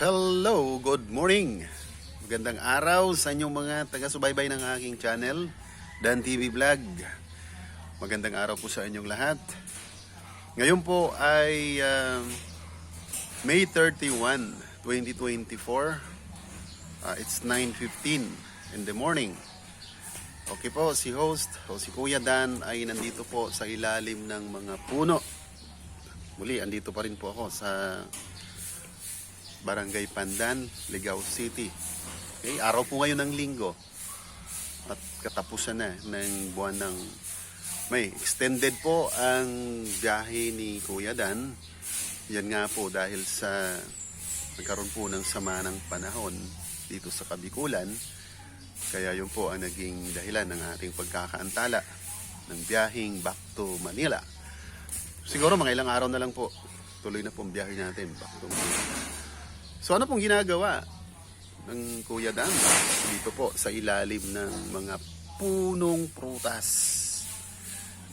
Hello, good morning. Magandang araw sa inyong mga taga-subaybay ng aking channel, Dan TV Vlog. Magandang araw po sa inyong lahat. Ngayon po ay um, May 31, 2024. Uh, it's 9.15 in the morning. Okay po, si host o si Kuya Dan ay nandito po sa ilalim ng mga puno. Muli, andito pa rin po ako sa Barangay Pandan, Ligao City. Okay, araw po ngayon ng linggo. At katapusan na ng buwan ng May. Extended po ang biyahe ni Kuya Dan. Yan nga po dahil sa nagkaroon po ng sama ng panahon dito sa Kabikulan. Kaya yun po ang naging dahilan ng ating pagkakaantala ng biyaheng back to Manila. Siguro mga ilang araw na lang po. Tuloy na po ang biyahe natin back to Manila. So ano pong ginagawa ng Kuya Dan dito po sa ilalim ng mga punong prutas?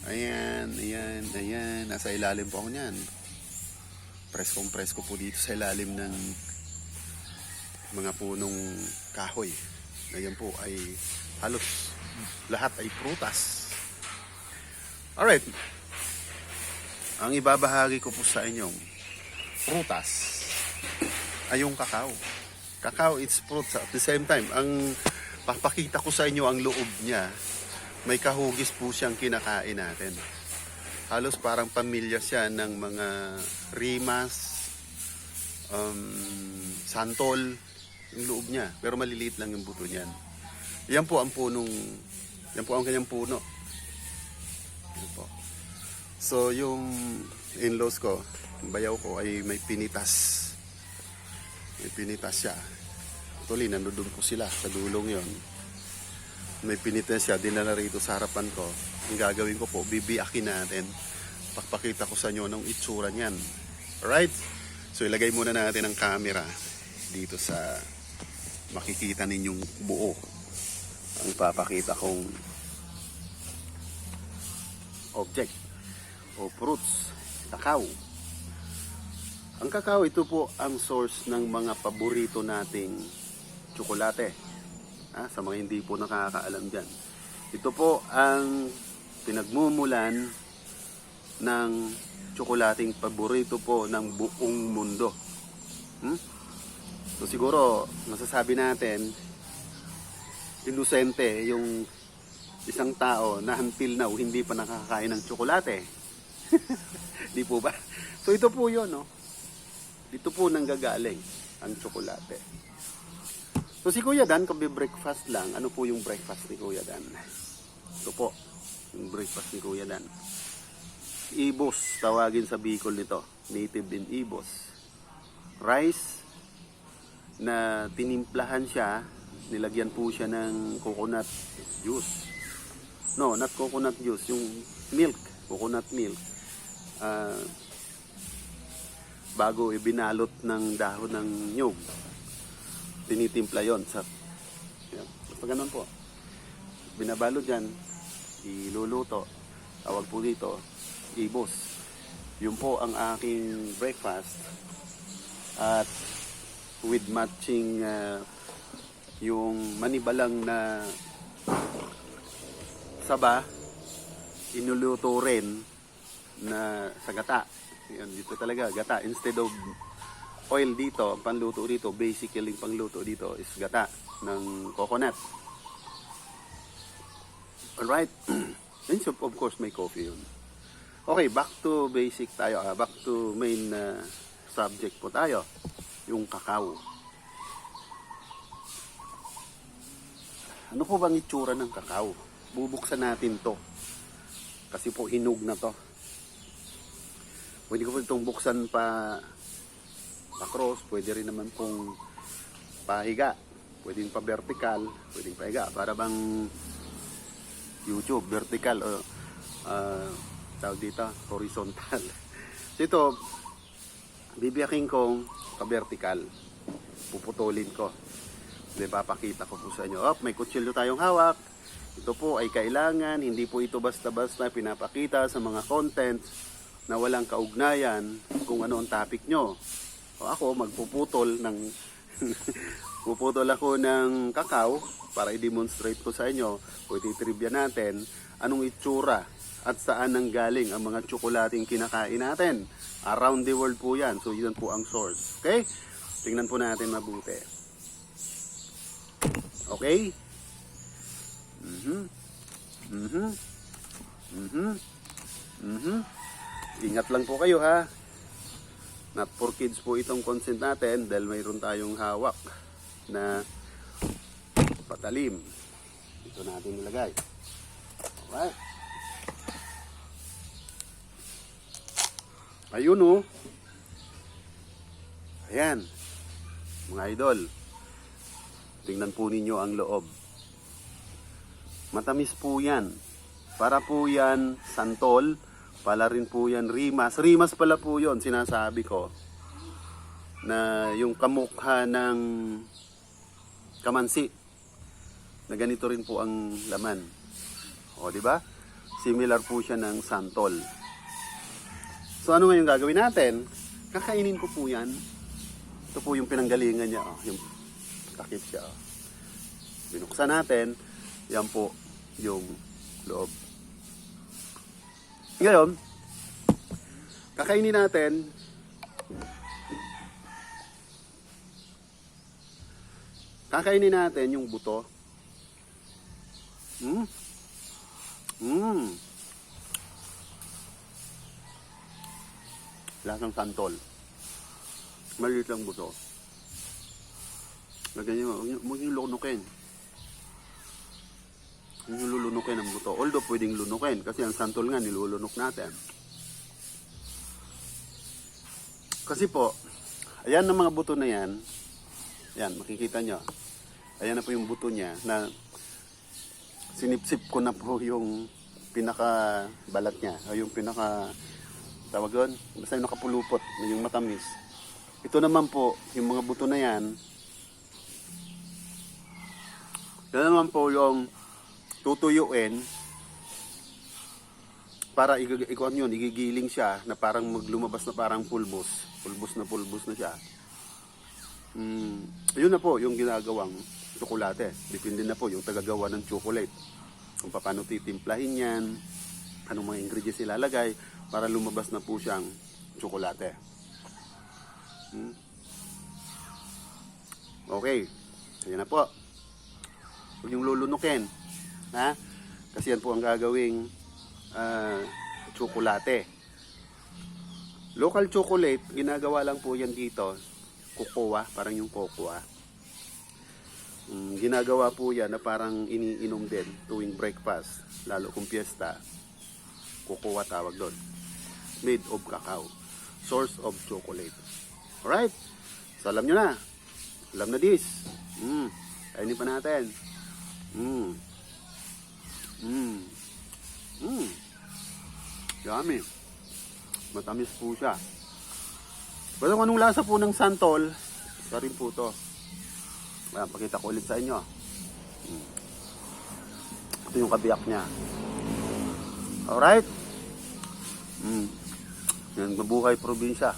Ayan, ayan, ayan. Nasa ilalim po ako niyan. Preskong presko po dito sa ilalim ng mga punong kahoy. Ngayon po ay halos lahat ay prutas. Alright. Ang ibabahagi ko po sa inyong prutas ay yung kakao. Kakao, it's fruits at the same time. Ang papakita ko sa inyo ang loob niya, may kahugis po siyang kinakain natin. Halos parang pamilya siya ng mga rimas, um, santol, yung loob niya. Pero maliliit lang yung buto niyan. Yan po ang punong, yan po ang kanyang puno. Yan po. So yung in-laws ko, bayaw ko ay may pinitas may pinitas siya. Actually, nandun po sila sa dulong yon. May pinitas siya, dinala rito sa harapan ko. Ang gagawin ko po, bibiakin natin. Pakpakita ko sa inyo ng itsura niyan. Alright? So, ilagay muna natin ang camera dito sa makikita ninyong buo. Ang papakita kong object o fruits, kakao. Ang kakao, ito po ang source ng mga paborito nating tsokolate. Ah, sa mga hindi po nakakaalam dyan. Ito po ang pinagmumulan ng tsokolating paborito po ng buong mundo. Hmm? So siguro, masasabi natin, inosente yung isang tao na until now hindi pa nakakakain ng tsokolate. Di po ba? So ito po yun, no? Dito po nanggagaling ang tsokolate. So si Kuya Dan, kung breakfast lang, ano po yung breakfast ni Kuya Dan? Ito po, yung breakfast ni Kuya Dan. Ibos, tawagin sa Bicol nito. Native in Ibos. Rice na tinimplahan siya, nilagyan po siya ng coconut juice. No, not coconut juice, yung milk, coconut milk. Ah, bago ibinalot ng dahon ng nyug. Tinitimpla yon sa yan. Basta ganun po. Binabalot dyan, iluluto. Tawag po dito, ibos. Yun po ang aking breakfast. At with matching ah, yung manibalang na saba, inuluto rin na sa gata. Yan, dito talaga, gata. Instead of oil dito, ang panluto dito, basically yung pangluto dito is gata ng coconut. Alright. And so, of course, may coffee yun. Okay, back to basic tayo. ah, back to main ah, subject po tayo. Yung kakao. Ano po bang itsura ng kakao? Bubuksan natin to. Kasi po hinog na to. Pwede ko po itong buksan pa pa-cross, pwede rin naman pong pahiga. Pwedeng pa vertical, pwedeng pahiga. Para bang YouTube, vertical o uh, tawag dito, horizontal. so ito, bibiyaking kong pa-vertical. Puputulin ko. Then papakita ko po sa inyo. Oh, may kutsilyo tayong hawak. Ito po ay kailangan, hindi po ito basta-basta pinapakita sa mga content na walang kaugnayan kung ano ang topic nyo. O ako, magpuputol ng... puputol ako ng kakao para i-demonstrate ko sa inyo o ititrivia natin anong itsura at saan nang galing ang mga tsokolating kinakain natin. Around the world po yan. So, yun po ang source. Okay? Tingnan po natin mabuti. Okay? Mhm. Mhm. Mhm. Mhm. Ingat lang po kayo ha. Not for kids po itong consent natin dahil mayroon tayong hawak na patalim. Ito natin nilagay. Alright. Ayun oh. Ayan. Mga idol. Tingnan po ninyo ang loob. Matamis po yan. Para po yan santol. Pala rin po yan rimas. Rimas pala po yon sinasabi ko. Na yung kamukha ng kamansi. Na ganito rin po ang laman. O, di ba? Similar po siya ng santol. So, ano ngayon gagawin natin? Kakainin ko po yan. Ito po yung pinanggalingan niya. Oh, yung takip siya. Oh. Binuksan natin. Yan po yung loob. Ngayon, kakainin natin kakainin natin yung buto. Mm. Mm. Lasang santol. Maliit lang buto. Lagyan nyo, huwag nyo lunukin. Huwag nyo lulunukin ang buto. Although pwedeng lunukin kasi ang santol nga nilulunok natin. Kasi po, ayan ang mga buto na yan. Yan, makikita nyo. Ayan na po yung buto niya na sinipsip ko na po yung pinaka balat niya. O yung pinaka tawag doon, basta yung nakapulupot, yung matamis. Ito naman po, yung mga buto na yan, yan naman po yung tutuyuin para ikuan yun, igigiling siya na parang maglumabas na parang pulbos. Pulbos na pulbos na siya. Mm, yun na po yung ginagawang tsokolate. Depende na po yung tagagawa ng chocolate. Kung paano titimplahin yan, anong mga ingredients ilalagay para lumabas na po siyang tsokolate. Hmm? Okay. Ayan na po. Huwag yung lulunukin. Ha? Kasi yan po ang gagawing ah, tsokolate. Local chocolate, ginagawa lang po yan dito. Cocoa, parang yung cocoa. Mm, ginagawa po yan na parang iniinom din tuwing breakfast. Lalo kung piyesta. Cocoa tawag doon. Made of cacao. Source of chocolate. Alright? So alam nyo na. Alam na this. Mm. Kainin pa natin. Mm. Mm. Mm. Yummy. Matamis po siya. Pero kung anong lasa po ng santol, isa rin po to. Ayan, pakita ko ulit sa inyo. Mm. Ito yung kabiyak niya. Alright? Mm. Yan, mabuhay probinsya.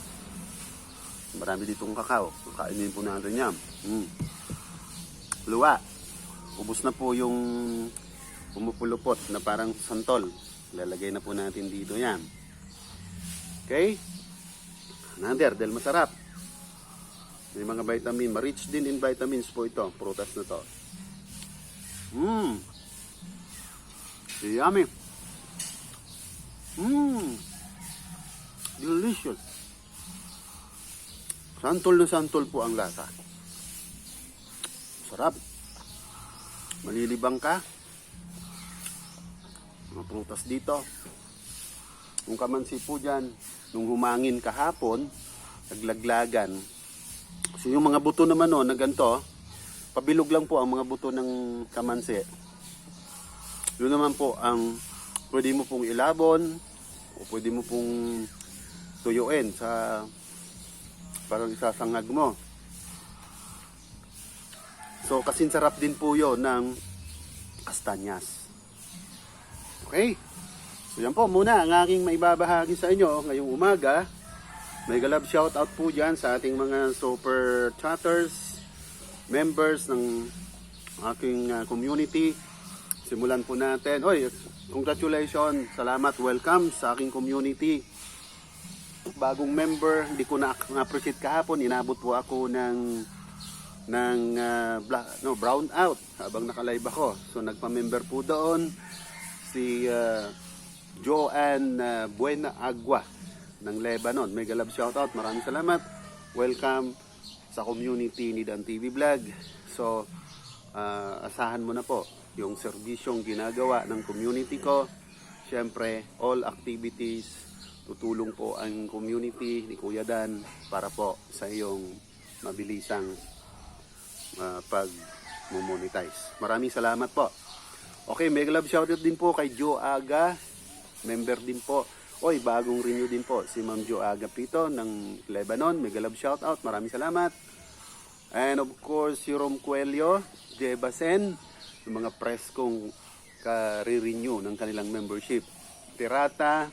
Marami ditong kakao. Kainin po natin yan. Mm. Luwa. Ubus na po yung pumupulupot na parang santol. Lalagay na po natin dito yan. Okay? Another, dahil masarap. May mga vitamin. Ma-rich din in vitamins po ito. Prutas na to. Mmm. Yummy. Mmm. Delicious. Santol na santol po ang lasa. Sarap. Malilibang ka. Mga prutas dito. Kung kamansi po dyan, nung humangin kahapon, naglaglagan. Kasi yung mga buto naman no, na ganito, pabilog lang po ang mga buto ng kamansi. Yun naman po ang pwede mo pong ilabon o pwede mo pong tuyuin sa parang isasangag mo. So, kasing sarap din po yun ng kastanyas. Okay? So, yan po muna ang aking maibabahagi sa inyo ngayong umaga. Mega love shout out po dyan sa ating mga super chatters, members ng aking uh, community. Simulan po natin. Oy, congratulations. Salamat. Welcome sa aking community. Bagong member, hindi ko na appreciate kahapon. Inabot po ako ng ng uh, bla- no, brown out habang nakalive ako. So nagpa-member po doon si uh, Joanne uh, Buena Agua ng Lebanon. Mega love shoutout. Maraming salamat. Welcome sa community ni Dan TV Vlog. So, uh, asahan mo na po yung serbisyong ginagawa ng community ko. Siyempre, all activities, tutulong po ang community ni Kuya Dan para po sa iyong mabilisang uh, pag monetize. Maraming salamat po. Okay, mega love shoutout din po kay Joe Aga, member din po. Oy, bagong renew din po si Ma'am Joe Aga Pito ng Lebanon. Mega love shoutout. Maraming salamat. And of course, si Rom Coelho, Jeba Sen, yung mga press kong ka-renew ng kanilang membership. Pirata,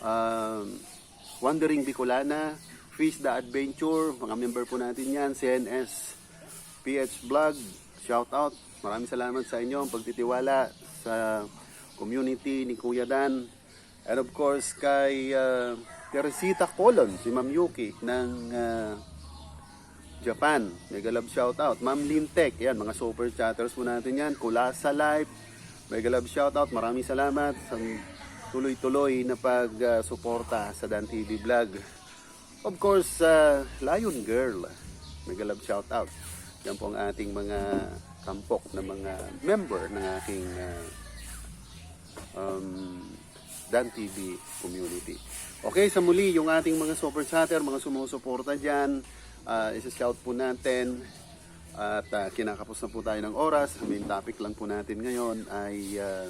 um, Wandering Bicolana, Fish the Adventure, mga member po natin yan, CNS, PH Vlog, shout out. Maraming salamat sa inyo, ang pagtitiwala sa community ni Kuya Dan. And of course, kay uh, Teresita Colon, si Ma'am Yuki ng uh, Japan. Mega love shout out. Ma'am Lintek, yan, mga super chatters po natin yan. Kulasa Life, mega love shout out. Maraming salamat sa tuloy-tuloy na pag-suporta sa Dan TV Vlog. Of course, uh, Lion Girl, mega love shout out. Yan po ang ating mga kampok na mga member ng aking uh, um, Dan TV community. Okay, sa muli, yung ating mga super chatter, mga sumusuporta dyan, uh, isa-shout po natin at uh, kinakapos na po tayo ng oras. Ang main topic lang po natin ngayon ay uh,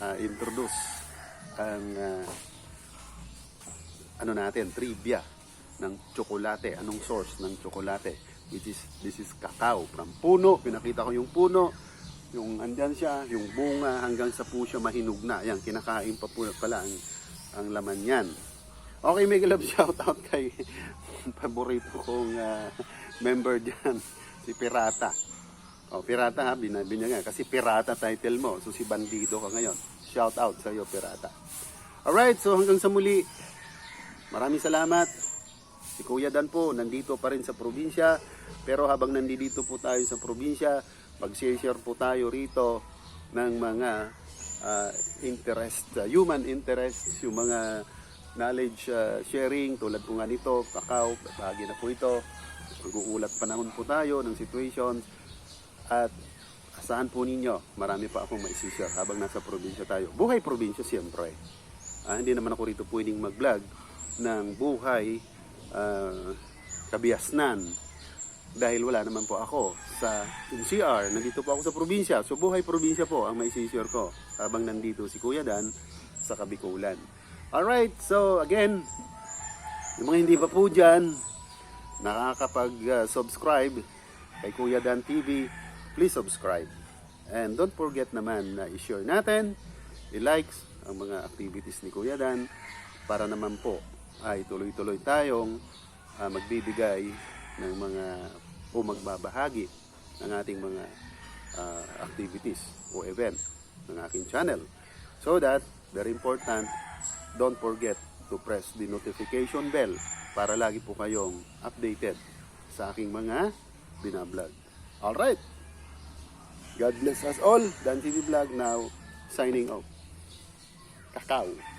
uh, introduce ang uh, ano natin, trivia ng tsokolate. Anong source ng tsokolate? Which is, this is cacao from puno. Pinakita ko yung puno. Yung andyan siya, yung bunga hanggang sa po siya mahinog na. Yan, kinakain pa po pala ang, ang laman yan. Okay, mega love shout out kay paborito kong ah, member dyan, si Pirata. Oh, Pirata ha, binabi niya nga. Kasi Pirata title mo. So si Bandido ka ngayon. Shout out sa iyo, Pirata. Alright, so hanggang sa muli. Maraming salamat. Si Kuya Dan po, nandito pa rin sa probinsya. Pero habang nandito po tayo sa probinsya, mag-share po tayo rito ng mga ah, interest, ah, human interest, yung mga knowledge ah, sharing tulad po nga nito, kakao, bahagi na po ito. Mag-uulat panahon po tayo ng situations at asahan po ninyo, marami pa akong maisishare habang nasa probinsya tayo. Buhay probinsya siyempre. Ah, hindi naman ako rito pwedeng mag-vlog ng buhay ah, kabiasnan dahil wala naman po ako sa NCR. Nandito po ako sa probinsya. So buhay probinsya po ang maisishare ko habang nandito si Kuya Dan sa Kabikulan. Alright, so again, yung mga hindi pa po dyan, nakakapag-subscribe kay Kuya Dan TV, please subscribe. And don't forget naman na i-share natin, i-likes ang mga activities ni Kuya Dan para naman po ay tuloy-tuloy tayong ah, magbibigay ng mga o magbabahagi ng ating mga ah, activities o event ng aking channel. So that, very important, don't forget to press the notification bell para lagi po kayong updated sa aking mga binablog. Alright! God bless us all. Dan TV Vlog now signing off. Kakao.